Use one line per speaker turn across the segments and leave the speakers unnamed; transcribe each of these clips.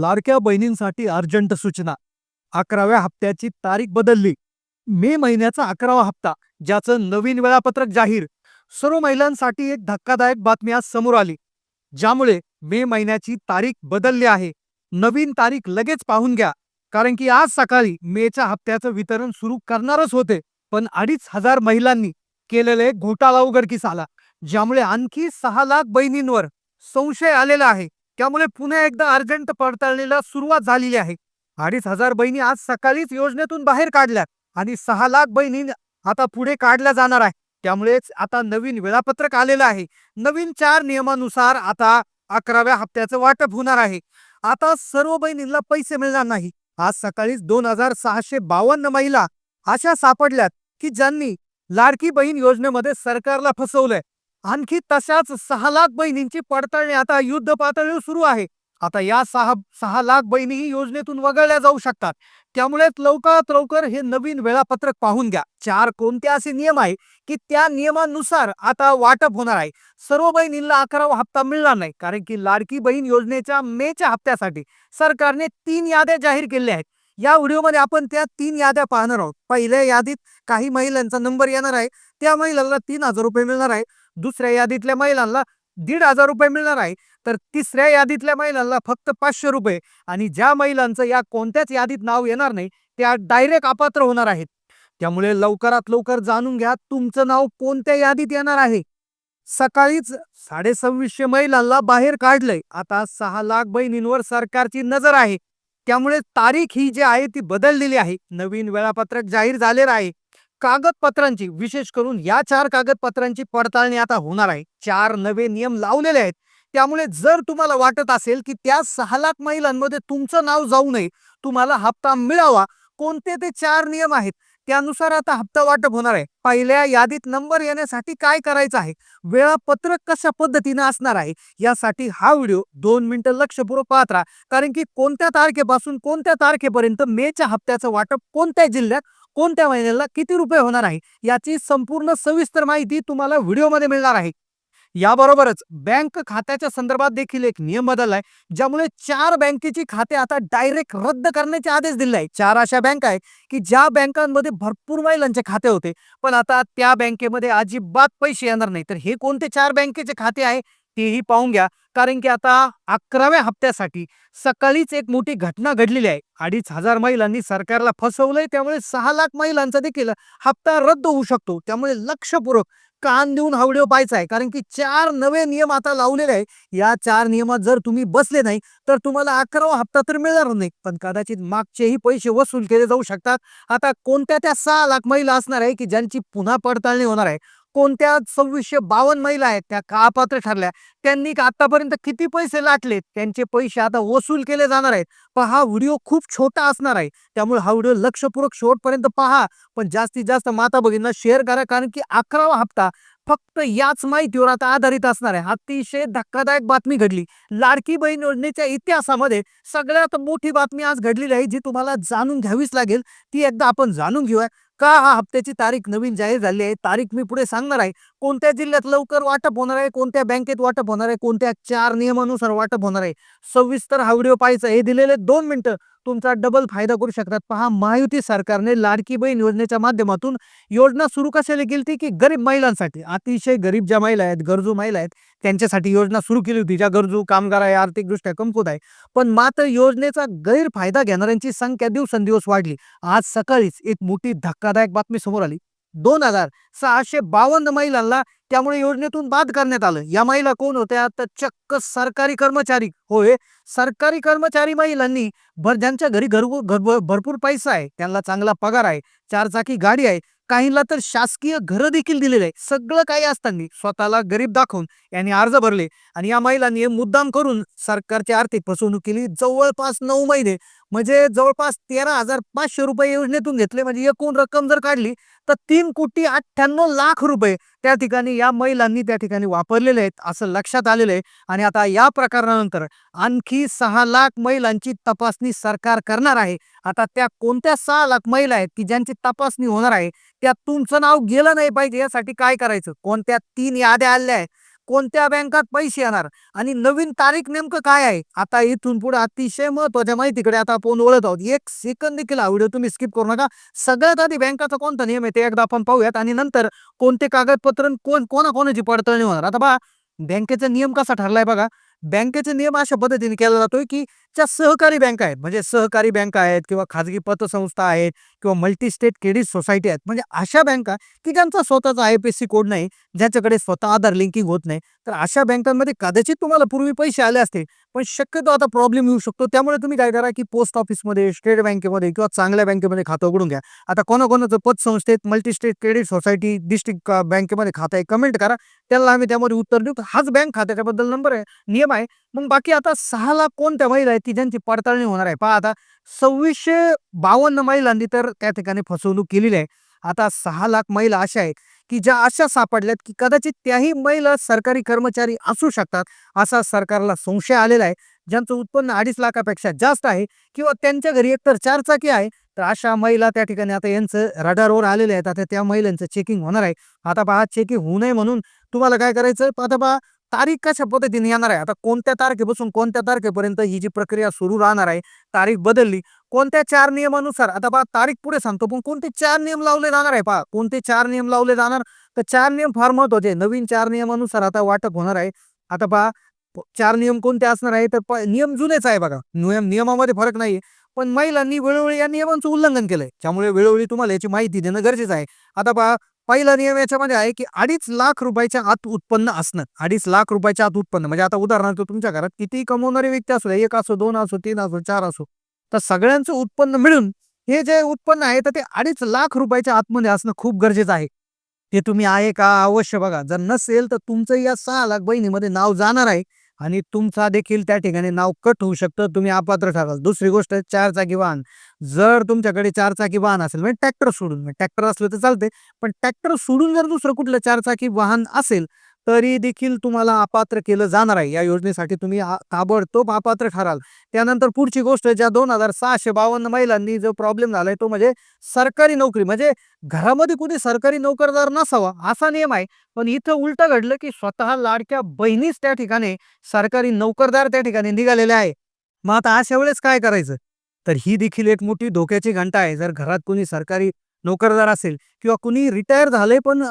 लाडक्या बहिणींसाठी अर्जंट सूचना. अकराव्या हप्त्याची तारीख बदलली. मे महिन्याचा अकरावा हप्ता ज्याचं नवीन वेळापत्रक जाहीर. सर्व महिलांसाठी एक धक्कादायक बातमी आज समोर आली. ज्यामुळे मे महिन्याची तारीख बदलली आहे. नवीन तारीख लगेच पाहून घ्या. कारण की आज सकाळी मेच्या हप्त्याचं वितरण सुरू करणारच होते. पण अडीच हजार महिलांनी केलेले घोटाळा उघडकीस आला. ज्यामुळे आणखी सहा लाख बहिणींवर संशय आलेला आहे. त्यामुळे पुन्हा एकदा अर्जंट पडताळणीला सुरुवात झालेली आहे. अडीच हजार बहिणी आज सकाळीच योजनेतून बाहेर काढल्या आणि सहा लाख बहिणी आता पुढे काढल्या जाणार आहे त्यामुळेच आता नवीन वेळापत्रक आलेलं आहे. नवीन चार नियमानुसार आता अकराव्या हप्त्याचं वाटप होणार आहे. आता सर्व बहिणींना पैसे मिळणार नाही. आज सकाळीच दोन हजार सहाशे बावन्न महिला अशा सापडल्यात की ज्यांनी लाडकी बहीण योजनेमध्ये सरकारला फसवलंय. आणखी तशाच सहा लाख बहिणींची पडताळणी. आता युद्ध पातळीवर सुरू आहे. आता या सहा सहा लाख बहिणीही योजनेतून वगळल्या जाऊ शकतात. त्यामुळे लवकरात लवकर हे नवीन वेळापत्रक पाहून घ्या. चार कोणते असे नियम आहे की त्या नियमानुसार आता वाटप होणार आहे? सर्व बहिणींना अकरावा हप्ता मिळणार नाही. कारण की लाडकी बहीण योजनेच्या मेच्या हप्त्यासाठी सरकारने तीन याद्या जाहीर केल्या आहेत. या व्हिडिओमध्ये आपण त्या तीन याद्या पाहणार आहोत. पहिल्या यादीत काही महिलांचा नंबर येणार आहे. त्या महिलांना तीन हजार रुपये मिळणार आहे. दुसऱ्या यादीतल्या महिलांना दीड हजार रुपये मिळणार आहे. तर तिसऱ्या यादीतल्या महिलांना फक्त पाचशे रुपये आणि ज्या महिलांचं या कोणत्याच यादीत नाव येणार नाही त्या डायरेक्ट अपात्र होणार आहेत. त्यामुळे लवकरात लवकर जाणून घ्या तुमचं नाव कोणत्या यादीत येणार आहे. सकाळीच साडेसव्वीसशे महिलांना बाहेर काढलंय. आता सहा लाख बहिणींवर सरकारची नजर आहे. त्यामुळे तारीख ही जी आहे ती बदललेली आहे. नवीन वेळापत्रक जाहीर झालेलं आहे. कागदपत्रांची विशेष करून या चार कागदपत्रांची पडताळणी आता होणार आहे. चार नवे नियम लावलेले आहेत. त्यामुळे जर तुम्हाला वाटत असेल की त्या सहा लाख महिलांमध्ये तुमचं नाव जाऊ नये तुम्हाला हप्ता मिळावा. कोणते ते चार नियम आहेत? त्यानुसार आता हप्ता वाटप होणार आहे. पहिल्या यादीत नंबर येण्यासाठी काय करायचं आहे? वेळापत्रक कशा पद्धतीनं असणार आहे? यासाठी हा व्हिडिओ दोन मिनिटं लक्षपूर्वक पाहत राहा. कारण की कोणत्या तारखेपासून कोणत्या तारखेपर्यंत मेच्या हप्त्याचं वाटप कोणत्या जिल्ह्यात कोणत्या महिन्याला किती रुपये होणार आहे? याची संपूर्ण सविस्तर माहिती तुम्हाला व्हिडिओमध्ये मिळणार आहे. याबरोबरच बँक खात्याच्या संदर्भात देखील एक नियम बदललाय ज्यामुळे चार बँकेची खाते आता डायरेक्ट रद्द करण्याचे आदेश दिले आहे चार अशा बँक आहे की ज्या बँकांमध्ये भरपूर महिलांचे खाते होते पण आता त्या बँकेमध्ये अजिबात पैसे येणार नाही. तर हे कोणते चार बँकेचे खाते आहे तेही पाहून घ्या. कारण की आता अकराव्या हप्त्यासाठी सकाळीच एक मोठी घटना घडलेली आहे. अडीच हजार महिलांनी सरकारला फसवलंय त्यामुळे सहा लाख महिलांचा देखील हप्ता रद्द होऊ शकतो. त्यामुळे लक्षपूर्वक कान देऊन हा व्हिडिओ पाहायचा आहे. कारण की चार नवे नियम आता लावलेले आहे या चार नियमात जर तुम्ही बसले नाही तर तुम्हाला अकरावा हप्ता तर मिळणार नाही. पण कदाचित मागचेही पैसे वसूल केले जाऊ शकतात. आता कोणत्या त्या सहा लाख महिला असणार आहे की ज्यांची पुन्हा पडताळणी होणार आहे? कोणत्या सव्वीसशे बावन्न महिला आहेत त्या कापात्र ठरल्या? त्यांनी का आतापर्यंत किती पैसे लाटले त्यांचे पैसे आता वसूल केले जाणार आहेत. पण हा व्हिडिओ खूप छोटा असणार आहे. त्यामुळे हा व्हिडिओ लक्षपूर्वक शेवटपर्यंत पहा. पण जास्तीत जास्त माता भगिनींना शेअर करा कारण की अकरावा हप्ता फक्त याच माहितीवर आता आधारित असणार आहे. अतिशय धक्कादायक बातमी घडली. लाडकी बहीण योजनेच्या इतिहासामध्ये सगळ्यात मोठी बातमी आज घडलेली आहे जी तुम्हाला जाणून घ्यावीच लागेल. ती एकदा आपण जाणून घेऊया. का हा हप्त्याची तारीख नवीन जाहीर झाली आहे? तारीख मी पुढे सांगणार आहे. कोणत्या जिल्ह्यात लवकर वाटप होणार आहे? कोणत्या बँकेत वाटप होणार आहे? कोणत्या चार नियमानुसार वाटप होणार आहे? सविस्तर हा व्हिडिओ पाहायचा हे दिलेले दोन मिनिटं. तुमचा डबल फायदा करू शकतात. पहा महायुती सरकारने लाडकी बहीण योजनेच्या माध्यमातून योजना सुरू कशाला केली होती की गरीब महिलांसाठी? अतिशय गरीब ज्या महिला आहेत गरजू महिला आहेत त्यांच्यासाठी योजना सुरू केली होती. ज्या गरजू कामगार आहे आर्थिकदृष्ट्या कमकुत आहे. पण मात्र योजनेचा गैरफायदा घेणाऱ्यांची संख्या दिवसेंदिवस वाढली. आज सकाळीच एक मोठी धक्कादायक बातमी समोर आली. दोन हजार सहाशे बावन्न महिलांना त्यामुळे योजनेतून बाद करण्यात आलं. या महिला कोण होत्या? तर चक्क सरकारी कर्मचारी. होय सरकारी कर्मचारी महिलांनी भर ज्यांच्या घरी घरगु घर भरपूर पैसा आहे त्यांना चांगला पगार आहे चारचाकी गाडी आहे काहींना तर शासकीय घरं देखील दिलेले आहे सगळं काही असताना स्वतःला गरीब दाखवून यांनी अर्ज भरले आणि या महिलांनी हे मुद्दाम करून सरकारची आर्थिक फसवणूक केली. जवळपास नऊ महिने म्हणजे जवळपास तेरा हजार पाचशे रुपये योजनेतून घेतले. म्हणजे एकूण रक्कम जर काढली तर तीन कोटी अठ्ठ्याण्णव लाख रुपये त्या ठिकाणी या महिलांनी त्या ठिकाणी वापरलेले आहेत असं लक्षात आलेलं आहे. आणि आता या प्रकरणानंतर आणखी सहा लाख महिलांची तपासणी सरकार करणार आहे. आता त्या कोणत्या सहा लाख महिला आहेत की ज्यांची तपासणी होणार आहे त्या तुमचं नाव गेलं नाही पाहिजे यासाठी काय करायचं? कोणत्या तीन याद्या आल्या आहेत? कोणत्या बँकात पैसे येणार? आणि नवीन तारीख नेमकं काय आहे? आता इथून पुढे अतिशय महत्त्वाच्या माहितीकडे आता आपण ओळख आहोत. एक सेकंद देखील हा व्हिडिओ तुम्ही स्किप करू नका. सगळ्यात आधी बँकाचा कोणता नियम आहे ते एकदा आपण पाहूयात. आणि नंतर कोणते कागदपत्र कोण कोणाकोणाची पडताळणी होणार? आता बा बँकेचा नियम कसा ठरलाय बघा. बँकेचे नियम अशा पद्धतीने केला जातोय की ज्या सहकारी बँका आहेत म्हणजे सहकारी बँका आहेत किंवा खाजगी पतसंस्था आहेत किंवा मल्टी स्टेट क्रेडिट सोसायटी आहेत म्हणजे अशा बँका की ज्यांचा स्वतःचा आय पी सी कोड नाही ज्याच्याकडे स्वतः आधार लिंकिंग होत नाही तर अशा बँकांमध्ये कदाचित तुम्हाला पूर्वी पैसे आले असते पण शक्यतो आता प्रॉब्लेम येऊ शकतो. त्यामुळे तुम्ही काय करा की पोस्ट ऑफिसमध्ये स्टेट बँकेमध्ये किंवा चांगल्या बँकेमध्ये खातं उघडून घ्या. आता कोणाकोणाचं पतसंस्थेत multi state credit society district बँकेमध्ये खातं आहे कमेंट करा. त्याला आम्ही त्यामध्ये उत्तर देऊ. हाच बँक खात्याच्याबद्दल नंबर आहे. नियम आहे. मग बाकी आता सहा लाख कोणत्या महिला आहेत ती ज्यांची पडताळणी होणार आहे? पहा आता सव्वीसशे बावन्न महिलांनी तर त्या ठिकाणी फसवणूक केलेली आहे. आता सहा लाख महिला अशा आहेत की ज्या अशा सापडल्यात की कदाचित त्याही महिला सरकारी कर्मचारी असू शकतात असा सरकारला संशय आलेला आहे. ज्यांचं उत्पन्न अडीच लाखापेक्षा जास्त आहे किंवा त्यांच्या घरी एकतर चारचाकी आहे तर अशा महिला त्या ठिकाणी आता यांचं रडारवर आलेले आहेत. आता त्या महिलांचं चेकिंग होणार आहे. आता पहा चेकिंग होऊ नये म्हणून तुम्हाला काय करायचं आता पहा तारीख कशा पद्धतीने येणार आहे? आता कोणत्या तारखेपासून कोणत्या तारखेपर्यंत ही जी प्रक्रिया सुरू राहणार आहे तारीख बदलली कोणत्या चार नियमानुसार आता पहा तारीख पुढे सांगतो पण कोणते चार नियम लावले जाणार आहे पहा? कोणते चार नियम लावले जाणार? तर चार नियम फार महत्त्वाचे आहे. नवीन चार नियमानुसार आता वाटप होणार आहे. आता पहा चार नियम कोणते असणार आहे? तर प- नियम जुनेच आहे बघा. नियम नियमामध्ये फरक नाही पण महिलांनी वेळोवेळी या नियमांचं उल्लंघन केलंय. त्यामुळे वेळोवेळी तुम्हाला याची माहिती देणं गरजेचं आहे. आता पहा पहिला नियम याच्यामध्ये आहे की अडीच लाख रुपयाच्या आत उत्पन्न असणं. अडीच लाख रुपयाच्या आत उत्पन्न. म्हणजे आता उदाहरणार्थ तुमच्या घरात किती कमवणारी व्यक्ती असू द्या, एक असो दोन असो तीन असो चार असो तर सगळ्यांचं उत्पन्न मिळून हे जे उत्पन्न आहे तर ते अडीच लाख रुपयाच्या आतमध्ये असणं खूप गरजेचं आहे. ते तुम्ही आहे का? अवश्य बघा. जर नसेल तर तुमचं या सहा लाख बहिणीमध्ये नाव जाणार आहे. आणि तुमचा देखील त्या ठिकाणी नाव कट होऊ शकतं. तुम्ही अपात्र ठराल. दुसरी गोष्ट चार चाकी वाहन. जर तुमच्याकडे चार चाकी वाहन असेल म्हणजे ट्रॅक्टर सोडून म्हणजे ट्रॅक्टर असलं तर चालते पण ट्रॅक्टर सोडून जर दुसरं कुठलं चार चाकी वाहन असेल तरी देखील तुम्हाला अपात्र केलं जाणार आहे. या योजनेसाठी तुम्ही ताबडतोब अपात्र ठराल. त्यानंतर पुढची गोष्ट ज्या दोन हजार सहाशे बावन्न महिलांनी जो प्रॉब्लेम झालाय तो म्हणजे सरकारी नोकरी. म्हणजे घरामध्ये कुणी सरकारी नोकरदार नसावा असा नियम आहे. पण इथं उलटं घडलं की स्वतः लाडक्या बहिणीच त्या ठिकाणी सरकारी नोकरदार त्या ठिकाणी निघालेले आहे. मग आता अशा वेळेस काय करायचं? तर ही देखील एक मोठी धोक्याची घंटा आहे. जर घरात कुणी सरकारी नोकरदार असेल किंवा कुणी रिटायर झाले पण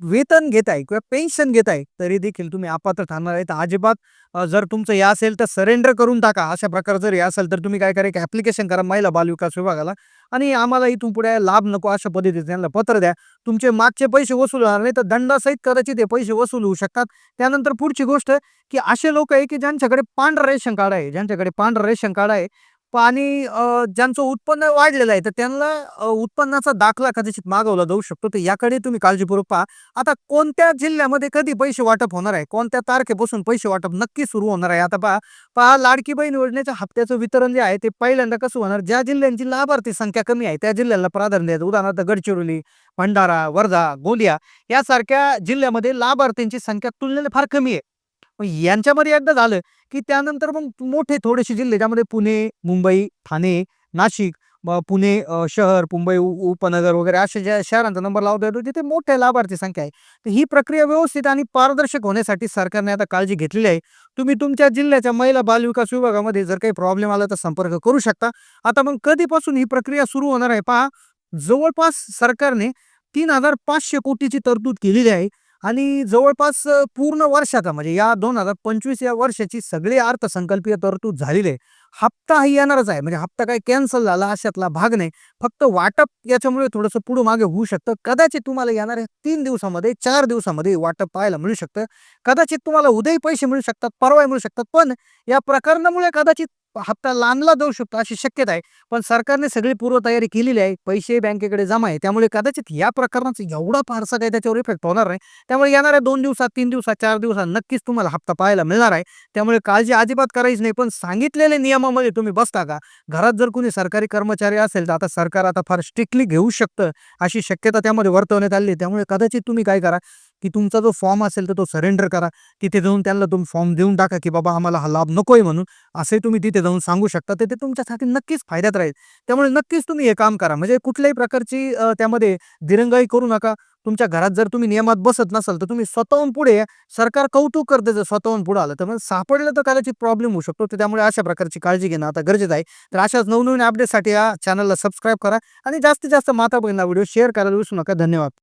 वेतन घेत आहे किंवा पेन्शन घेत आहे तरी देखील तुम्ही अपात्र ठरणार आहे. तर अजिबात जर तुमचं हे असेल तर सरेंडर करून टाका. अशा प्रकारे जर हे असेल तर तुम्ही काय करा एक ॲप्लिकेशन करा महिला बाल विकास विभागाला आणि आम्हाला इथून पुढे लाभ नको अशा पद्धतीने त्यांना पत्र द्या. तुमचे मागचे पैसे वसूल होणार नाही तर दंडासहित कदाचित ते पैसे वसूल होऊ शकतात. त्यानंतर पुढची गोष्ट की असे लोक आहे की ज्यांच्याकडे पांढरं रेशन कार्ड आहे ज्यांच्याकडे पांढरं रेशन कार्ड आहे पाणी आणि ज्यांचं उत्पन्न वाढलेलं आहे तर त्यांना उत्पन्नाचा दाखला कदाचित मागवला जाऊ शकतो. तर याकडे तुम्ही काळजीपूर्वक पहा. आता कोणत्या जिल्ह्यामध्ये कधी पैसे वाटप होणार आहे? कोणत्या तारखेपासून पैसे वाटप नक्की सुरू होणार आहे? आता पहा पहा लाडकी बहीण योजनेच्या हप्त्याचं वितरण जे आहे ते पहिल्यांदा कसं होणार? ज्या जिल्ह्यांची लाभार्थी संख्या कमी आहे त्या जिल्ह्यांना प्राधान्य द्यायचं. उदाहरणार्थ गडचिरोली भंडारा वर्धा गोंदिया यासारख्या जिल्ह्यामध्ये लाभार्थींची संख्या तुलनेने फार कमी आहे. मग यांच्यामध्ये एकदा झालं की त्यानंतर मग मोठे थोडेसे जिल्हे ज्यामध्ये पुणे मुंबई ठाणे नाशिक पुणे शहर मुंबई उपनगर वगैरे अशा ज्या शहरांचा नंबर लावता येतो तिथे मोठ्या लाभार्थी संख्या आहे. तर ही प्रक्रिया व्यवस्थित आणि पारदर्शक होण्यासाठी सरकारने आता काळजी घेतलेली आहे. तुम्ही तुमच्या जिल्ह्याच्या महिला बाल विकास विभागामध्ये जर काही प्रॉब्लेम आला तर संपर्क करू शकता. आता मग कधीपासून ही प्रक्रिया सुरू होणार आहे? पहा जवळपास सरकारने तीन हजार पाचशे कोटीची तरतूद केलेली आहे. आणि जवळपास पूर्ण वर्षाचा म्हणजे या दोन हजार पंचवीस या वर्षाची सगळी अर्थसंकल्पीय तरतूद झालेली आहे. हप्ता ही येणारच आहे. म्हणजे हप्ता काही कॅन्सल झाला अशातला भाग नाही. फक्त वाटप याच्यामुळे थोडंसं पुढं मागे होऊ शकतं. कदाचित तुम्हाला येणाऱ्या तीन दिवसामध्ये चार दिवसामध्ये वाटप पाहायला मिळू शकतं. कदाचित तुम्हाला उद्याही पैसे मिळू शकतात परवाही मिळू शकतात. पण या प्रकरणामुळे कदाचित हप्ता लांबला जाऊ शकतो अशी शक्यता आहे. पण सरकारने सगळी पूर्वतयारी केलेली आहे. पैसे बँकेकडे जमा आहे. त्यामुळे कदाचित या प्रकरणाचा एवढा फारसा काही त्याच्यावर इफेक्ट होणार नाही. त्यामुळे येणाऱ्या दोन दिवसात तीन दिवसात चार दिवसात नक्कीच तुम्हाला हप्ता पाहायला मिळणार आहे. त्यामुळे काळजी अजिबात करायची नाही. पण सांगितलेल्या नियमामध्ये तुम्ही बसता का? घरात जर कुणी सरकारी कर्मचारी असेल तर आता सरकार आता फार स्ट्रिक्टली घेऊ शकतं अशी शक्यता त्यामध्ये वर्तवण्यात आली आहे. त्यामुळे कदाचित तुम्ही काय करा? की तुमचा जो फॉर्म असेल तर तो सरेंडर करा. तिथे जाऊन त्यांना तुम्ही फॉर्म देऊन टाका की बाबा आम्हाला हा लाभ नकोय म्हणून. असे तुम्ही तिथे जाऊन सांगू शकता. तर ते तुमच्यासाठी नक्कीच फायद्यात राहील. त्यामुळे नक्कीच तुम्ही हे काम करा. म्हणजे कुठल्याही प्रकारची त्यामध्ये दिरंगाई करू नका. तुमच्या घरात जर तुम्ही नियमात बसत नसाल तर तुम्ही स्वतःहून पुढे या. सरकार कौतुक करते जर स्वतःहून पुढे आलं. तर मग सापडलं तर कदाचित प्रॉब्लेम होऊ शकतो. तर त्यामुळे अशा प्रकारची काळजी घेणं आता गरजेचं आहे. तर अशाच नवनवीन अपडेटसाठी या चॅनलला सबस्क्राईब करा. आणि जास्तीत जास्त माता बहिणीला व्हिडिओ शेअर करायला विसरू नका. धन्यवाद.